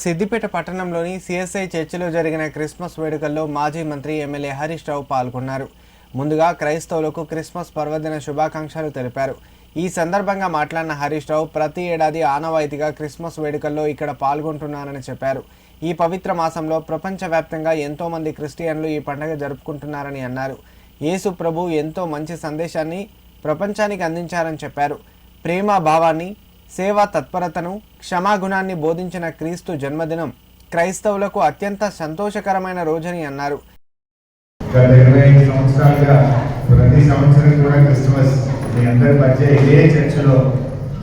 సిద్దిపేట పట్టణంలోని సిఎస్ఐ చర్చిలో జరిగిన క్రిస్మస్ వేడుకల్లో మాజీ మంత్రి ఎమ్మెల్యే హరీష్ రావు పాల్గొన్నారు. ముందుగా క్రైస్తవులకు క్రిస్మస్ పర్వదిన శుభాకాంక్షలు తెలిపారు. ఈ సందర్భంగా మాట్లాడిన హరీష్ రావు ప్రతి ఏడాది ఆనవాయితీగా క్రిస్మస్ వేడుకల్లో ఇక్కడ పాల్గొంటున్నారని చెప్పారు. ఈ పవిత్ర మాసంలో ప్రపంచవ్యాప్తంగా ఎంతో మంది క్రిస్టియన్లు ఈ పండుగ జరుపుకుంటున్నారని అన్నారు. యేసు ప్రభు ఎంతో మంచి సందేశాన్ని ప్రపంచానికి అందించారని చెప్పారు. ప్రేమ భావాన్ని సేవా తత్పరతను క్షమాగుణాన్ని బోధించిన క్రీస్తు జన్మదినం క్రైస్తవులకు అత్యంత సంతోషకరమైన రోజని అన్నారు. గత ఇరవై ఐదు సంవత్సరాలుగా ప్రతి సంవత్సరం కూడా క్రిస్మస్ మీ అందరి మధ్య ఇదే చర్చలో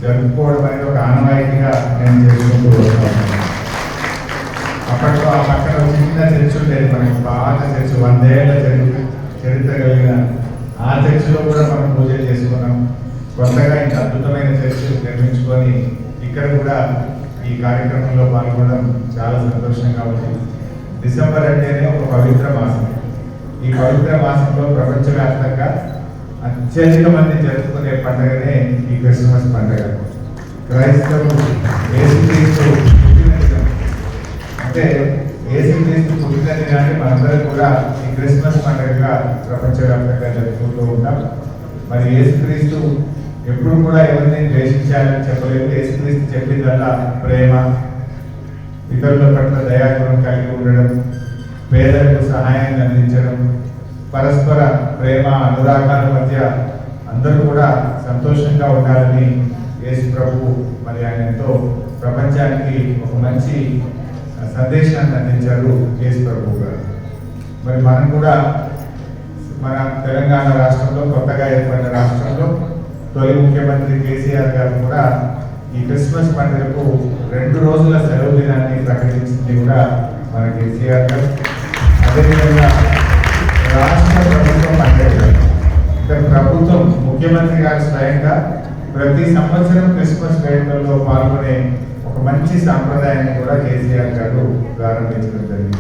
జరుపుకోవడం అనేది ఒక ఆనవాయితీగా నేను చేసుకుంటూ వస్తాను. అప్పట్లో ఆ పక్కన చిన్న చర్చ ఉండేది మనకి పాత చర్చ వందేళ్ళ చరిత్ర కలిగిన ఆ చర్చలో కూడా మనం పూజలు చేసుకున్నాం. కొత్తగా ఇంత అద్భుతమైన చర్చి నిర్మించుకొని ఇక్కడ కూడా ఈ కార్యక్రమంలో పాల్గొనడం చాలా సంతోషంగా ఉంది. డిసెంబర్ అంటేనే ఒక పవిత్ర మాసం. ఈ పవిత్ర మాసంలో ప్రపంచవ్యాప్తంగా అత్యధిక మంది జరుపుకునే పండుగనే ఈ క్రిస్మస్ పండుగ. క్రైస్తవులు యేసుక్రీస్తు అంటే యేసుక్రీస్తు పుట్టిన దినాన్ని మనందరం కూడా ఈ క్రిస్మస్ పండుగగా ప్రపంచవ్యాప్తంగా జరుపుకుంటూ ఉంటాం. మరి ఏసుక్రీస్తు ఎప్పుడు కూడా ఎవరిని ద్వేషించాలని చెప్పలేదు. యేసుక్రీస్తు చెప్పిందల్లా ప్రేమ ఇతరుల పట్ల దయాగుణం కలిగి ఉండడం పేదలకు సహాయాన్ని అందించడం పరస్పర ప్రేమ అనురాగాల మధ్య అందరూ కూడా సంతోషంగా ఉండాలని యేసు ప్రభు మరి ఆయన ఎంతో ప్రపంచానికి ఒక మంచి సందేశాన్ని అందించారు యేసు ప్రభు గారు. మరి మనం కూడా మన తెలంగాణ రాష్ట్రంలో కొత్తగా ఏర్పడిన రాష్ట్రంలో తొలి ముఖ్యమంత్రి కేసీఆర్ గారు కూడా ఈ క్రిస్మస్ పండుగకు రెండు రోజుల సెలవు దినాన్ని ప్రకటించింది కూడా మన కేసీఆర్ గారు. అదేవిధంగా రాష్ట్ర ప్రభుత్వం అంటే ఇక్కడ ప్రభుత్వం ముఖ్యమంత్రి గారు స్వయంగా ప్రతి సంవత్సరం క్రిస్మస్ వేడుకల్లో పాల్గొనే ఒక మంచి సాంప్రదాయాన్ని కూడా కేసీఆర్ గారు ప్రారంభించడం జరిగింది.